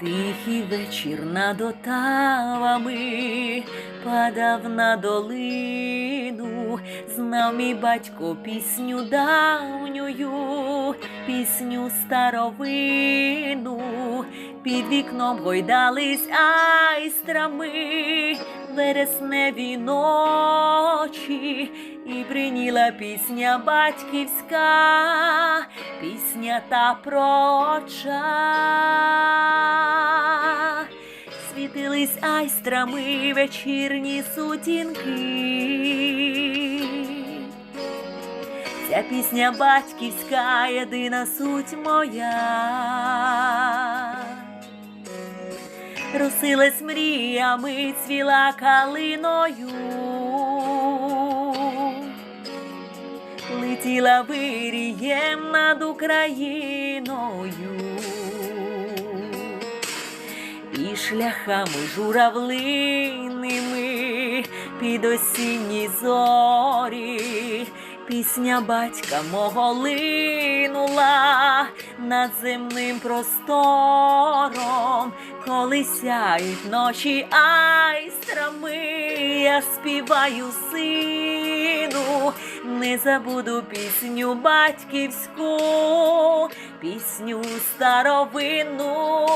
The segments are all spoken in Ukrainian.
Тихий вечір над отавами падав на долину, знав мій батько пісню давнюю, пісню старовину, під вікном гойдались айстрами, вересневі ночі, і приніла пісня батьківська, пісня та проча. Айстрами вечірні сутінки. Ця пісня батьківська, єдина суть моя. Росилась мріями, цвіла калиною. Летіла вирієм над Україною. Шляхами журавлиними під осінні зорі. Пісня батька мого линула над земним простором, коли сяють ночі айстрами, я співаю сину, не забуду пісню батьківську, пісню старовину.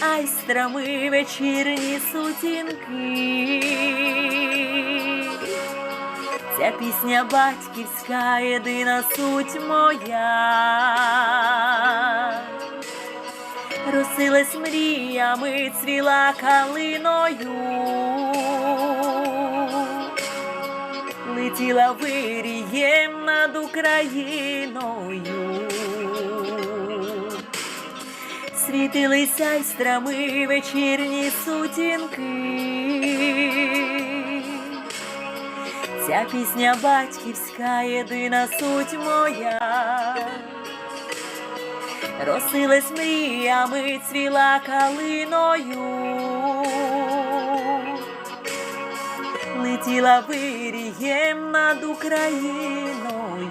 Айстрами вечірні сутінки. Ця пісня батьківська, єдина суть моя. Росилась мріями, цвіла калиною. Летіла вирієм над Україною. Світились айстрами вечірні сутінки. Ця пісня батьківська, єдина суть моя. Росилась мріями, цвіла калиною. Летіла вирієм над Україною.